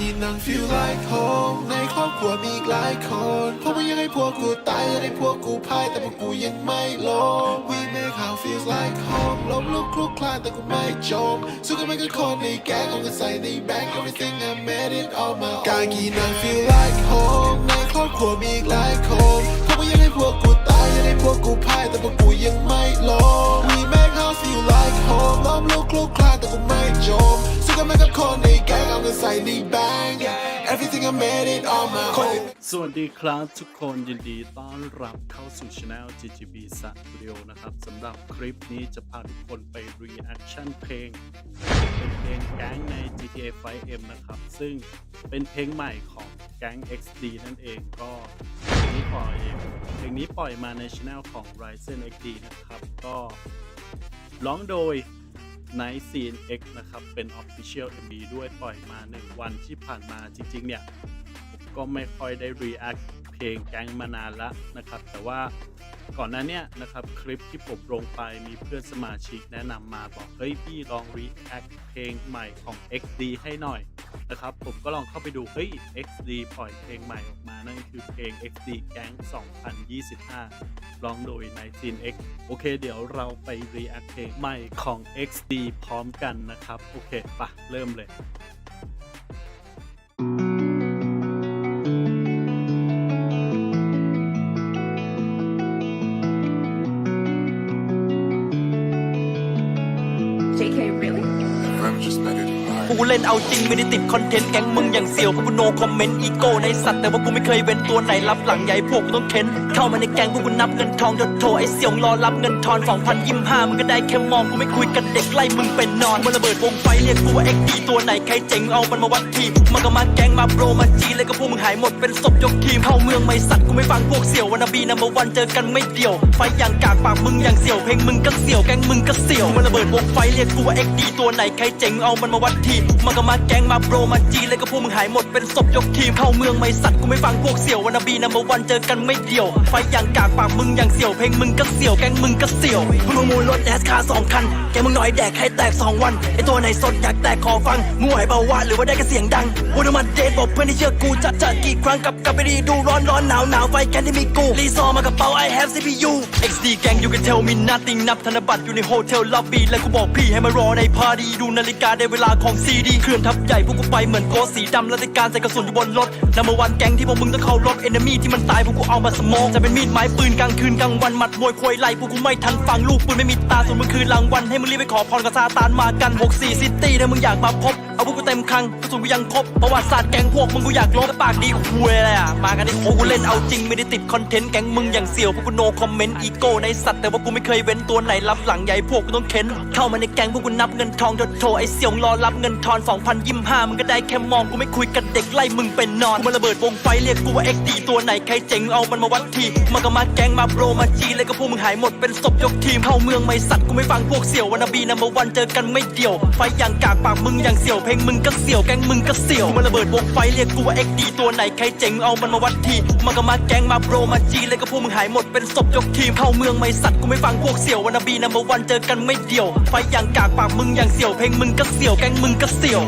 กินนั่ง feel like home ในครอบครัวมีอีกหลายคนพราะว่ยังให้พวกกูตายยังให้พวกกูพ่ายแต่พวกกูยังไม่ลง We make how feels like home ล้มลุกคลุกคลานแต่กูไม่จมสู้กันไม่กันคนในแก๊งเอาเงินใส่ในแบงค์ everything I made it all my own การกินนั่ง feel like home ในครอบครัวมีอีกหลายคนพราะว่ยังให้พวกกูตายยังให้พวกกูพ่ายแต่พวกกูยังไม่ลง We make how feel like home ล้มลุกคลุกคลานแต่กูไม่จมสู้กันไม่กันคนในแก๊งเอาเงินใส่ในแบงค์ everything I made it all my own สวัสดีครับทุกคนยินดีต้อนรับเข้าสู่ช anel GGB Studio นะครับสำหรับคลิปนี้จะพาทุกคนไป reaction เพลง เป็นเพลงแก๊งใน GTA 5M นะครับ ซึ่งเป็นเพลงใหม่ของแก๊ง XD นั่นเองก็เพลงนี้ปล่อยเพลงนี้ปล่อยมาในช anel ของ Ryzen XD นะครับ ก็ร้องโดย Night Scene X นะครับ เป็น Official MV ด้วยปล่อยมา 1 วันที่ผ่านมาจริง ๆ เนี่ยก็ไม่ค่อยได้ react เพลงแก๊งมานานละนะครับ แต่ว่าก่อนหน้านี้นะครับ คลิปที่ผมลงไปมีเพื่อนสมาชิกแนะนำมาบอก เฮ้ยพี่ลอง react เพลงใหม่ของ XD ให้หน่อย นะครับ ผมก็ลองเข้าไปดู เฮ้ย XD ปล่อยเพลงใหม่ออกมา นั่นคือเพลง XD แก๊ง2025 ลองโดย19 X โอเค เดี๋ยวเราไป react เพลงใหม่ของ XD พร้อมกันนะครับ โอเคปะเริ่มเลย JK, really? I'm just better than hard กูเล่นเอาจริงไม่ได้ติดคอนเทนต์แก๊งมึงอย่างเสี่ยวพวกกูโนคอมเมนต์อีโก้ในสัตว์แต่ว่ากูไม่เคยเว้นตัวไหนรับหลังใหญ่พวกกูต้องเค้นเข้ามาในแก๊งพวกกูนับเงินทองจนโถไอเสี่ยวรอรับเงินทอนสองพันยี่ห้ามึงก็ได้แค่มองกูไม่คุยกับเด็กไล่มึงเป็นนอนมันระเบิดวงไฟเรียกกูว่าเอ็กดีตัวไหนใครเจ๋งเอามันมาวัดทีมันก็มาแก๊งมาโปรมาจีเลยก็พวกมึงหายหมดเป็นศพยกทีมเข้าเมืองไม่สัตว์กูไม่ฟังพวกเสี่ยววันนาบีนัมเบอร์วันเจอกันไม่เดี่ยว ไฟอย่างกากปากมึงอย่างเสี่ยวเพลงมึงก็เสี่ยวแก๊งมึงก็เสี่ยวมันระเบิดวงไฟเรียกกูว่าเอ็กดีตัวไหนใครเจ๋งเอามันมาวัดทีมันก็มาแก๊งมาโปรมาจีเลยก็พวกมึงหายหมดเป็นศพยกทีมเข้าเมืองไม่สัตว์กูไม่ฟังพวกเสี่ยววันนบีนัมเบอร์วันเจอกันไม่เดี่ยว ไฟอย่างกากปากมึงอย่างเสี่ยวเพลงมึงก็เสี่ยวแก๊งมึงก็เสี่ยวมึงมามูลรถแดสคาสองคันแกมึงน้อยแดกให้แตกสองวันไอตัวไหนสดอยากแตกขอฟังมึงไหวเบาหวาหรือว่าได้แค่เสียงดังวันมันเดทบอกเพื่อนที่เชื่อกูจะจะกี่ครั้งกลับกลับไปดีดูร้อนร้อนหนาวหนาวไฟแกนที่มีกูรีซอมากับเป๋า I have CPU XD แกง you can tell me nothing นับธนบัตรอยู่ในโฮเทลล็อบบี้และกูบอกพี่ให้มารอในพาร์ตี้ดูนาฬิกาได้เวลาของซีดีเคลื่อนทับใหญ่พวกกูไปเหมือนโกสีดำและในการใส่กระสุนอยู่บนรถนัมเบอร์วันแก๊งที่พวกมึงต้องเข้ารบเอนมี่ที่มันตายพวกกูเอามาสมองจะเป็นมีดไม้ปืนกลางคืนกลางวันหมัดมวยควยไหลพวกกูไม่ทันฟังลูกปืนไม่มีตาส่วนมึงคือรางวัลให้มึงรีบไปขอพรกับซาตานมากัน64ซิตี้ถ้ามึงอยากมาพบเอาพวกกูเต็มคังกระสุนกูยังครบประวัติศาสตร์แก๊งพวกมึงกูอยากลบปากดีคุยเลยอะมากันที่โอ้กูเล่นเอาจริงไม่ได้ติดคอนเทนต์แก๊งมึงอย่างเสี่ยวพวกกูโนคอมเมนต์อีโก้ในสัตว์แต่ว่ากูไม่เคยเว้นตัวไหนรับหลังใหญ่พวกกูต้องเค้นเข้ามาในแกงพวกกูนับเงินทองจนโถไอเสี่ยวรอรับเงินทอน2025มึงก็ได้แค่มองกูไม่คุยกับเด็กไล่มึงเป็นนอนกูมาระเบิดวงไฟเรียกกูว่าเอ็กดีตัวไหนใครเจ๋งเอามันมาวัดทีมันก็มาแกงมาโปรมาจีเลยก็พวกมึงหายหมดเป็นศพยกทีมเข้าเมืองไม่สัตว์กูไม่ฟังพวกเสี่ยววันบีนัมเบอร์วันเจอกันไม่เดี่ยว ไฟอย่างกากปากมึงอย่างเสี่ยวเพลงมึงก็เสี่ยวแกงมึงก็เสี่ยวกูมาระเบิดวงไฟเรียกกูว่าเอ็กดีตัวไหนใครเจ๋งเอามันมาวัดทีมันก็มาแกงมาโปรมาจีเลยก็พวกมึงหายหมดเป็นศพยกทีมเข้าเมืองไม่สัตว์กูไม่ฟังพวกเสี่ยววันบีนัมเบอร์วันเจอกันไม่เดี่ยว ไฟอย่างกากปากมึงอย่างเสี่ยวเพลงมึงก็เสี่ยวแกงมึงก็เสี่ยว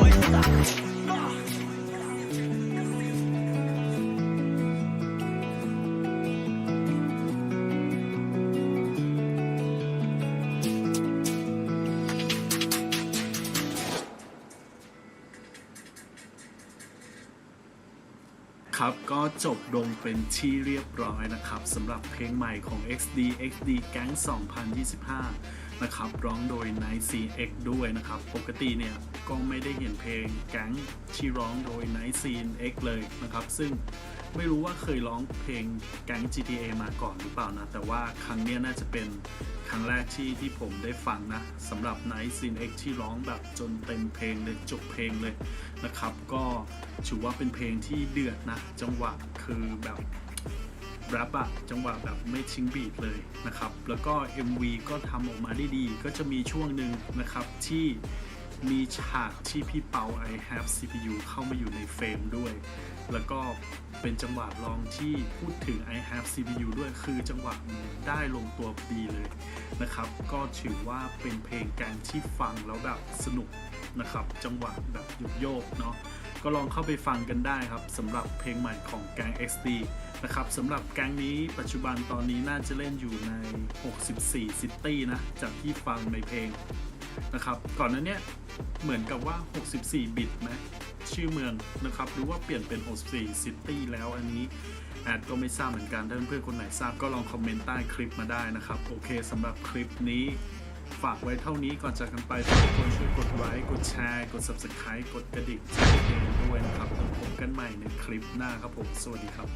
ครับก็จบลงเป็นที่เรียบร้อยนะครับสำหรับเพลงใหม่ของ XD XD Gang 2025 นะครับร้องโดย Night CX ด้วยนะครับ ปกติเนี่ยก็ไม่ได้เห็นเพลงแก๊งที่ร้องโดย n i c e X เลยนะครับ ซึ่งไม่รู้ว่าเคยร้องเพลงแก๊ง GTA มาก่อนหรือเปล่านะ แต่ว่าครั้งนี้น่าจะเป็นครั้งแรกที่ที่ผมได้ฟังนะสำหรับ n i c e X ที่ร้องแบบจนเต็มเพลงเลยจบเพลงเลยนะครับ ก็ถือว่าเป็นเพลงที่เดือดนะ จังหวะคือแบบ แรปอะจังหวะแบบไม่ทิ้งบีทเลยนะครับ แล้วก็ MV ก็ทำออกมาได้ดี ก็จะมีช่วงหนึ่งนะครับที่มีฉากที่พี่เปา I have CPU เข้ามาอยู่ในเฟรมด้วย แล้วก็เป็นจังหวะรองที่พูดถึง I have CPU ด้วย คือจังหวะได้ลงตัวดีเลยนะครับ ก็ถือว่าเป็นเพลงแกงที่ฟังแล้วแบบสนุกนะครับ จังหวะแบบโยกๆเนาะ ก็ลองเข้าไปฟังกันได้ครับสำหรับเพลงใหม่ของแกง XD นะครับสำหรับแก๊งนี้ปัจจุบันตอนนี้น่าจะเล่นอยู่ใน 64 ซิตี้นะ จากที่ฟังในเพลงนะครับ ก่อนหนั้นเนี่ยเหมือนกับว่า 64 บิตไหมชื่อเมืองนะครับหรือว่าเปลี่ยนเป็น 64 ซิตี้แล้วอันนี้แอดก็ไม่ทราบเหมือนกันถ้าเพื่อนคนไหนทราบก็ลองคอมเมนต์ใต้คลิปมาได้นะครับ โอเคสำหรับคลิปนี้ฝากไว้เท่านี้ก่อนจากกันไปฝากทุกคนช่วยกดไลค์กดแชร์ กด subscribe กดกระดิ่งแจ้งเตือนด้วยนะครับแล้วพบกันใหม่ในคลิปหน้าครับผม สวัสดีครับ